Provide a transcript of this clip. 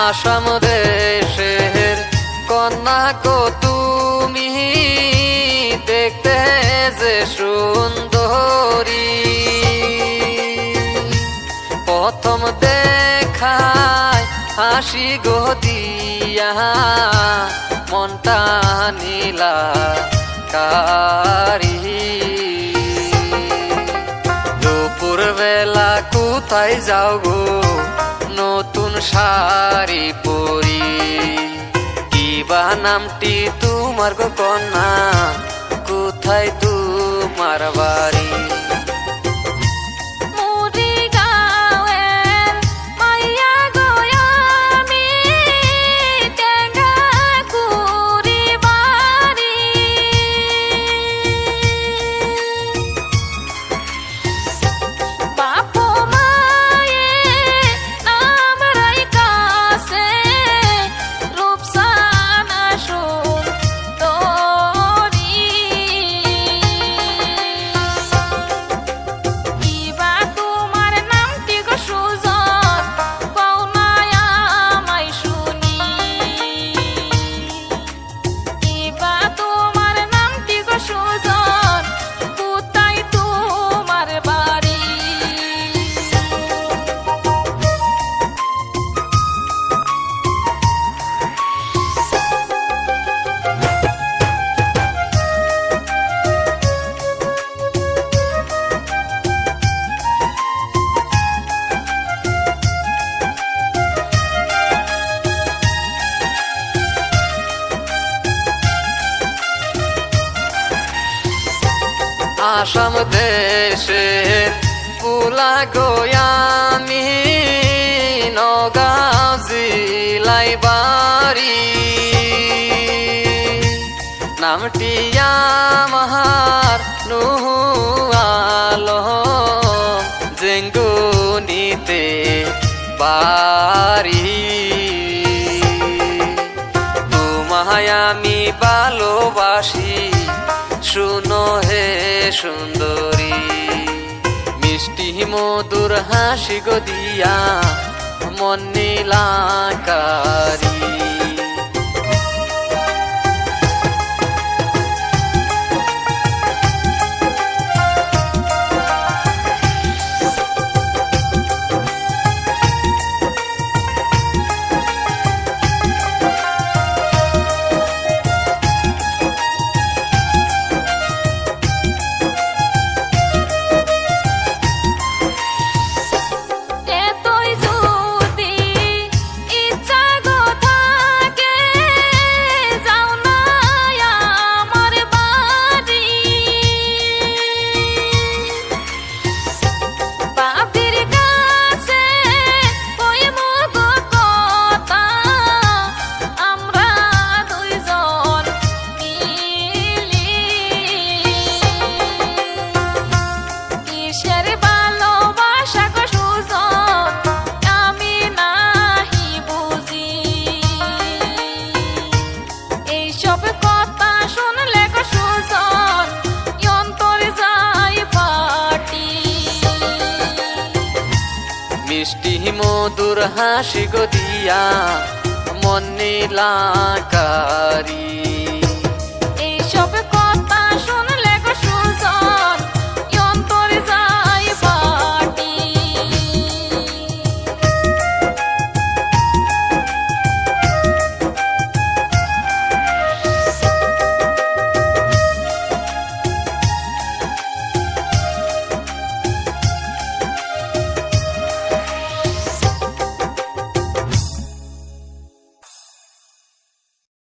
আসাম দেশের কন্যা গো তুমি দেখতে যে সুন্দরী। প্রথম দেখায় হাসি গো দিয়া, মনটা নীলা কারি দুপুর বেলা কোথায় যাও গো? শাড়ি পরি। কিবা নামটি তোমার গো কন্যা? কোথায় তোমার বাড়ি? আসাম দেশের পুলা গোয়ামি নগাঁও জিলাই বাড়ি। নামটি আমার নুহু আলম জেঙ্গুনিতে বাড়ি। তোমায় আমি ভালোবাসি শুনো হে সুন্দরী। মিষ্টি মধুর হাসি গদিয়া দিয়া মন নীলাকারী। মধুর হাসি গদিয়া দিয়া মন নীলাকারী